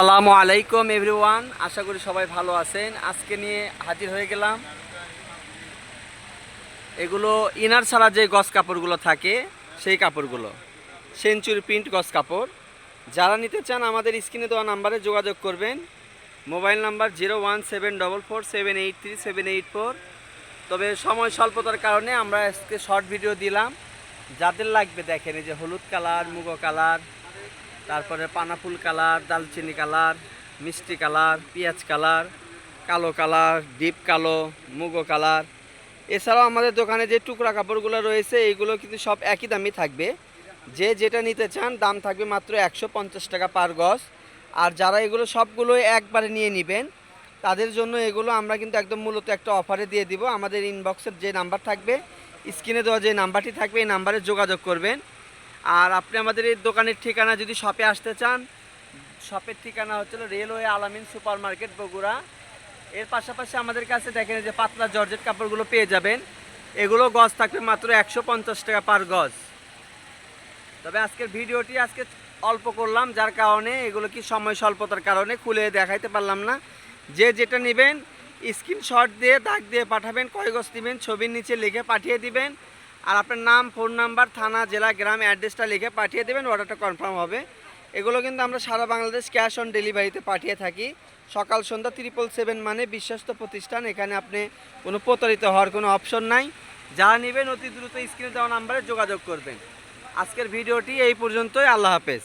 আসসালামু আলাইকুম এভরিওয়ান আশা করি সবাই ভালো আছেন। আজকে নিয়ে হাজির হয়ে গেলাম। এগুলো ইনার ছাড়া যে গস কাপড়গুলো থাকে, সেই কাপড়গুলো। সেঞ্চুরি প্রিন্ট গস কাপড়। যারা নিতে চান, আমাদের স্ক্রিনে দেওয়া নাম্বারে যোগাযোগ করবেন। Mobile number zero one seven double four seven eight three seven eight four. তবে সময় স্বল্পতার কারণে আমরা আজকে শর্ট ভিডিও দিলাম। যাদের লাগবে দেখেন, এই যে হলুদ কালার, মুগো কালার। তারপরে পানাফুল কালার, দালচিনি কালার, মিষ্টি কালার, পেঁয়াজ কালার, কালো কালার, ডিপ কালো, মুগো কালার। এছাড়াও আমাদের দোকানে যে টুকরা কাপড়গুলো রয়েছে, এইগুলো কিন্তু সব একই দামই থাকবে। যে যেটা নিতে চান, দাম থাকবে মাত্র একশো পঞ্চাশ টাকা পার গজ। আর যারা এগুলো সবগুলো একবারে নিয়ে নেবেন, তাদের জন্য এগুলো আমরা কিন্তু একদম মূলত একটা অফারে দিয়ে দিব। আমাদের ইনবক্সের যে নাম্বার থাকবে, স্ক্রিনে দেওয়া যে নাম্বারটি থাকবে, এই নাম্বারে যোগাযোগ করবেন। আর আপনি আমাদের এই দোকানের ঠিকানা যদি শপে আসতে চান শপের ঠিকানা হচ্ছিল রেলওয়ে আলামিন সুপার মার্কেট বগুড়া। এর পাশাপাশি আমাদের কাছে দেখেন যে পাতলা জর্জেট কাপড়গুলো পেয়ে যাবেন। এগুলো গজ থাকবে মাত্র একশো পঞ্চাশ টাকা পার গজ। তবে আজকের ভিডিওটি আজকে অল্প করলাম, যার কারণে এগুলো কি সময় স্বল্পতার কারণে খুলে দেখাইতে পারলাম না। যে যেটা নেবেন, স্ক্রিনশট দিয়ে দাগ দিয়ে পাঠাবেন, কয় গজ নেবেন ছবির নিচে লিখে পাঠিয়ে দিবেন। আর আপনার নাম, ফোন নাম্বার, থানা, জেলা, গ্রাম, অ্যাড্রেসটা লিখে পাঠিয়ে দেবেন অর্ডারটা কনফার্ম হবে। এগুলো কিন্তু আমরা সারা বাংলাদেশ ক্যাশ অন ডেলিভারিতে পাঠিয়ে থাকি। সকাল, সন্ধ্যা ত্রিপল সেভেন মানে বিশ্বস্ত প্রতিষ্ঠান। এখানে আপনি কোনো প্রতারিত হওয়ার কোনো অপশন নাই। যারা নেবেন, অতি দ্রুত স্ক্রিনে দেওয়া নাম্বারে যোগাযোগ করবেন। আজকের ভিডিওটি এই পর্যন্তই। আল্লাহ হাফেজ।